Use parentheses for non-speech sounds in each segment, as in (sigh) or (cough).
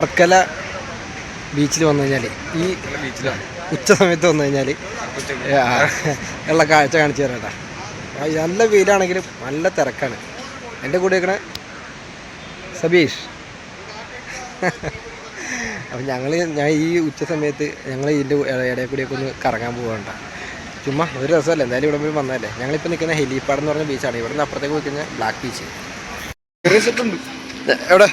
വർക്കല ബീച്ചിൽ വന്നു കഴിഞ്ഞാൽ ഈ ഉച്ച സമയത്ത് വന്നു കഴിഞ്ഞാൽ ഉള്ള കാഴ്ച കാണിച്ചു തരാട്ടാ നല്ല വെയിലാണെങ്കിലും നല്ല തിരക്കാണ്. എന്റെ കൂടെ നിൽക്കണ സബീഷ്. അപ്പം ഞങ്ങൾ ഞാൻ ഈ ഉച്ച സമയത്ത് ഞങ്ങൾ ഇതിന്റെ ഇടയിൽ കൂടിയൊക്കെ ഒന്ന് കറങ്ങാൻ പോകണ്ട ചുമ്മാ ഒരു രസമല്ല? എന്തായാലും ഇവിടെ പോയി വന്നതല്ലേ? ഞങ്ങളിപ്പോൾ നിൽക്കുന്ന ഹെലിപ്പാഡ് എന്ന് പറഞ്ഞ ബീച്ചാണ് ഇവിടെ നിന്ന് അപ്പുറത്തേക്ക് പോയിക്കഴിഞ്ഞാൽ ബ്ലാക്ക് ബീച്ച് എവിടെ?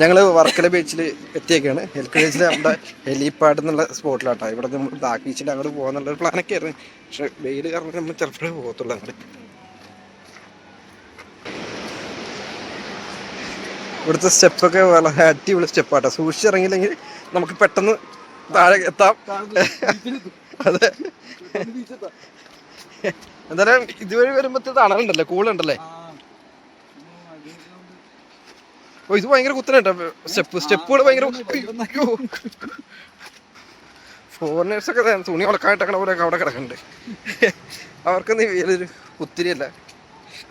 ഞങ്ങൾ വർക്കല ബീച്ചിൽ എത്തിയേക്കാണ്. ഹെൽക്ക് ബീച്ചിൽ നമ്മുടെ ഹെലിപ്പാഡ് എന്നുള്ള സ്പോട്ടിലാട്ടോ ഇവിടെ നമ്മൾ ബ്ലാക്ക് ബീച്ചിൽ അങ്ങോട്ട് പോകാന്നുള്ള ഒരു പ്ലാനൊക്കെ ആയിരുന്നു പക്ഷെ വെയിൽ കാരണം നമ്മൾ ചിലപ്പോഴേ പോകത്തുള്ളൂ അങ്ങോട്ട്. ഇവിടുത്തെ സ്റ്റെപ്പൊക്കെ വളരെ അടിപൊളി സ്റ്റെപ്പാട്ടോ സൂക്ഷിച്ചിറങ്ങിയില്ലെങ്കിൽ നമുക്ക് പെട്ടെന്ന് താഴെ എത്താം. അതെ. എന്തായാലും ഇതുവഴി വരുമ്പോഴത്തെ തണലുണ്ടല്ലേ? കൂളുണ്ടല്ലേ? ഓ ഇത് ഭയങ്കര കുത്തനുണ്ടോ സ്റ്റെപ്പ് സ്റ്റെപ്പുകൾ ഭയങ്കര ഫോറിനേഴ്സൊക്കെ തുണി ഉളക്കായിട്ടൊക്കെ പോലെ അവിടെ കിടക്കുന്നുണ്ട് അവർക്കൊന്നും വെയിലൊരു കുത്തിരിയല്ല.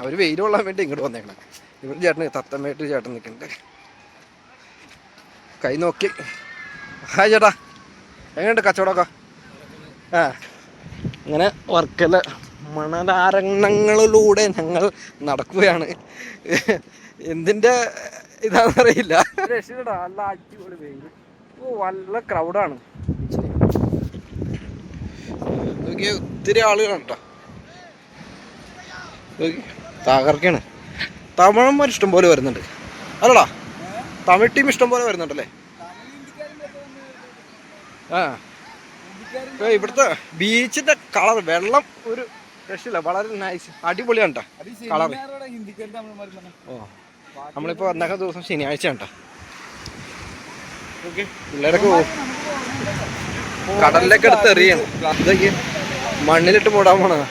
അവർ വെയിൽ കൊള്ളാൻ വേണ്ടി ഇങ്ങോട്ട് വന്നേക്കണം. ഇവർ ചേട്ടന് തത്തമ്മയായിട്ട് ചേട്ടൻ നിൽക്കുന്നുണ്ട് കൈ നോക്കി. ഹായ് ചേട്ടാ. എങ്ങനെയുണ്ട് കച്ചവടമൊക്കെ? ആ. അങ്ങനെ വർക്കല മണലാരണ്യങ്ങളിലൂടെ ഞങ്ങൾ നടക്കുകയാണ്. എന്തിന്റെ ഇതാണെന്നറിയില്ല. രക്ഷപ്പെടാ നല്ല അടിപൊളി വെയിൽ ഓ നല്ല ക്രൗഡാണ് നോക്കിയേ ഒത്തിരി ആളുകളാണ് കേട്ടോ. തകർക്കാണ് തമിഴന്മാർ ഇഷ്ടം പോലെ വരുന്നുണ്ട്. അല്ലടാ തമിഴ് ടീം ഇഷ്ടം പോലെ വരുന്നുണ്ടല്ലേ? ആ. ഇവിടുത്തെ ബീച്ചിന്റെ കളർ വെള്ളം ഒരു രക്ഷയില്ല. വളരെ നൈസ് അടിപൊളിയാണ് കേട്ടോ കളർ ഓ. നമ്മളിപ്പോ വന്നേക്ക ദിവസം ശനിയാഴ്ച കേട്ടോ ഓക്കെ. പിള്ളേരൊക്കെ കടലിലേക്ക് എടുത്ത് എറിയാണ്. ഇതൊക്കെ മണ്ണിലിട്ട് മൂടാൻ പോണ (laughs)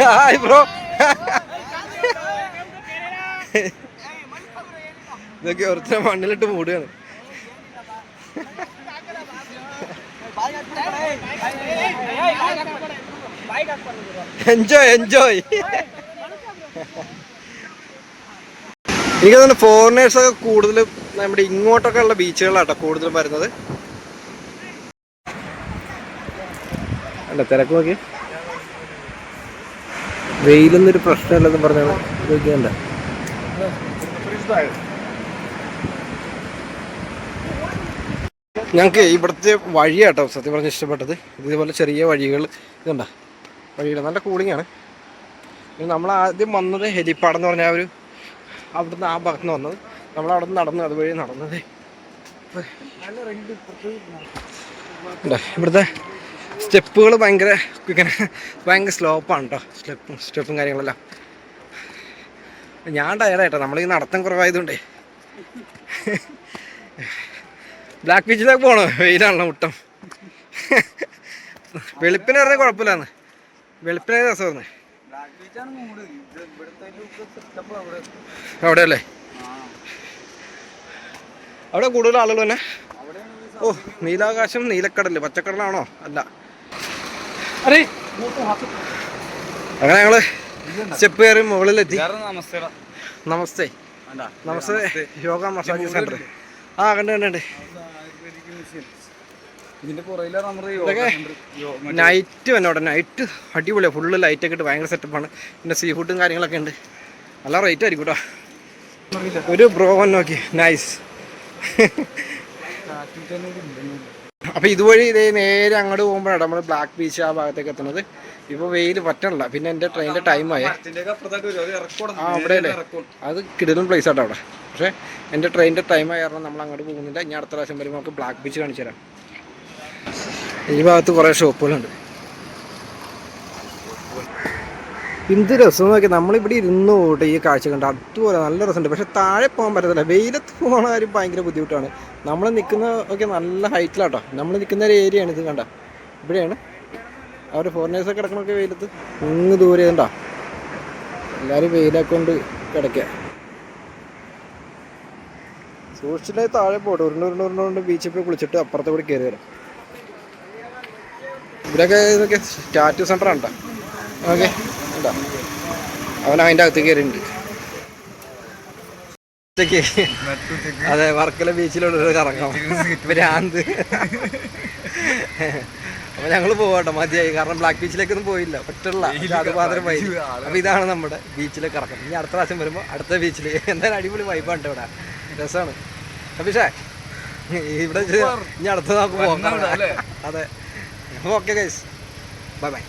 ഹായ് ബ്രോ. (laughs) ഇതൊക്കെ ഒരുത്തരം മണ്ണിലിട്ട് മൂടുകയാണ്. (laughs) എൻജോയ് എൻജോയ് എനിക്ക് തോന്നുന്നു ഫോറിനേഴ്സ് ഒക്കെ കൂടുതലും നമ്മുടെ ഇങ്ങോട്ടൊക്കെ ഉള്ള ബീച്ചുകളാട്ടോ കൂടുതലും വരുന്നത്. അല്ല തിരക്ക് നോക്കി. വെയിലൊന്നൊരു പ്രശ്നമില്ലെന്ന് പറഞ്ഞാണ് നോക്കിയണ്ട ഞങ്ങൾക്ക് ഇവിടുത്തെ വഴിയാട്ടോ സത്യം പറഞ്ഞ് ഇഷ്ടപ്പെട്ടത്. ഇതുപോലെ ചെറിയ വഴികൾ ഇതുണ്ട? വഴികൾ നല്ല കൂളിംഗ് ആണ്. പിന്നെ നമ്മൾ ആദ്യം വന്നത് ഹെലിപ്പാഡ് എന്ന് പറഞ്ഞ ഒരു അവിടുന്ന് ആ ഭാഗത്ത് നിന്ന് വന്നത്. നമ്മൾ അവിടെ നിന്ന് നടന്നു അതുവഴി നടന്നത്. ഇവിടുത്തെ സ്റ്റെപ്പുകൾ ഭയങ്കര ഇങ്ങനെ ഭയങ്കര സ്ലോപ്പാണ് കേട്ടോ സ്റ്റെപ്പും സ്റ്റെപ്പും കാര്യങ്ങളെല്ലാം. ഞാൻ ടയർഡായിട്ടോ നമ്മൾ ഈ നടത്തം കുറവായതുകൊണ്ടേ. ബ്ലാക്ക് ബീച്ചിലേക്ക് പോകണോ വെയിലാണല്ലോ മുട്ടം. വെളുപ്പിന് പറഞ്ഞാൽ കുഴപ്പമില്ലാന്ന്. വെളുപ്പിനെ രസമായിരുന്നു. അവിടെ അല്ലേ അവിടെ കൂടുതൽ ആളുകൾ തന്നെ? ഓ നീലാകാശം നീലക്കടൽ. പച്ചക്കടലാണോ? അല്ല. അങ്ങനെ ഞങ്ങൾ സ്റ്റെപ്പ് കയറി മുകളിലെത്തി. നമസ്തേ. നമസ്തേ. Yoga massage centre. ആ കണ്ട് കണ്ടുണ്ട് നൈറ്റ് തന്നെ അവിടെ. നൈറ്റ് അടിപൊളിയാണ് ഫുള്ള് ലൈറ്റൊക്കെ ഇട്ട് ഭയങ്കര സെറ്റപ്പാണ് പിന്നെ സീ ഫുഡും കാര്യങ്ങളൊക്കെ ഉണ്ട്. നല്ല റേറ്റ് ആയിരിക്കും കേട്ടോ ഒരു ബ്രോ നോക്കി. നൈസ് അപ്പോൾ ഇതുവഴി ഇതേ നേരെ അങ്ങോട്ട് പോകുമ്പോഴാണ് നമ്മൾ ബ്ലാക്ക് ബീച്ച് ആ ഭാഗത്തേക്ക് എത്തുന്നത്. ഇപ്പോൾ വെയിൽ പറ്റണില്ല. പിന്നെ എന്റെ ട്രെയിനിന്റെ ടൈമായി ആ അവിടെ അല്ലേ അത് കിടലും പ്ലേസ് ആട്ടോ അവിടെ. പക്ഷേ എന്റെ ട്രെയിനിന്റെ ടൈമായി കാരണം നമ്മൾ അങ്ങോട്ട് പോകുന്നില്ല. ഇനി അടുത്ത പ്രാവശ്യം വരുമ്പോൾ നമുക്ക് ബ്ലാക്ക് ബീച്ച് കാണിച്ചു തരാം. ഈ ഭാഗത്ത് കുറേ ഷോപ്പുകളുണ്ട് എന്ത് രസം നോക്കി നമ്മളിവിടെ ഇരുന്ന് പോട്ടെ ഈ കാഴ്ച കണ്ട് അതുപോലെ നല്ല രസമുണ്ട്. പക്ഷെ താഴെ പോകാൻ പറ്റത്തില്ല. വെയിലത്ത് പോകുന്ന കാര്യം ഭയങ്കര ബുദ്ധിമുട്ടാണ്. നമ്മൾ നിൽക്കുന്ന ഒക്കെ നല്ല ഹൈറ്റിലാട്ടോ നമ്മൾ നിൽക്കുന്ന ഒരു ഏരിയ ആണ് ഇത് കണ്ട. ഇവിടെയാണ് അവർ ഫോറിനേഴ്സൊക്കെ കിടക്കണൊക്കെ വെയിലത്ത്. ഇങ്ങ് ദൂരെ ഉണ്ടാ എല്ലാവരും വെയിലാക്കൊണ്ട് കിടക്കുക സൂക്ഷിച്ചിട്ട് താഴെ പോട്ടെ ഉരുണ്ട് ഉരുണ്ട് ഉരുണ്ട് ബീച്ചിൽ പോയി കുളിച്ചിട്ട് അപ്പുറത്തെ കൂടി കയറി വരാം. ഇവരൊക്കെ ഇതൊക്കെ സ്റ്റാറ്റു സെന്റർ ഉണ്ടോ ഓക്കെ ഉണ്ടോ അവൻ അതിന്റെ അകത്ത് കയറിയിട്ടുണ്ട് അതെ വർക്കല കറങ്ങാം. കറങ്ങാം ഭ്രാന്ത് അപ്പൊ ഞങ്ങൾ പോവാട്ടോ മതിയായി. കാരണം ബ്ലാക്ക് ബീച്ചിലേക്ക് ഒന്നും പോയില്ല. ഒറ്റുള്ള അതുമാത്രം പോയി അപ്പൊ ഇതാണ് നമ്മുടെ ബീച്ചിലേക്ക് കറക്കം. ഇനി അടുത്ത പ്രാവശ്യം വരുമ്പോൾ അടുത്ത ബീച്ചിൽ എന്തായാലും അടിപൊളി വൈബാണ് ട്ടോ ഇവിടെ. രസമാണ് അഭിഷേ ഇവിടെ ഇനി അടുത്ത നമുക്ക് പോകാം അതെ. Okay guys bye bye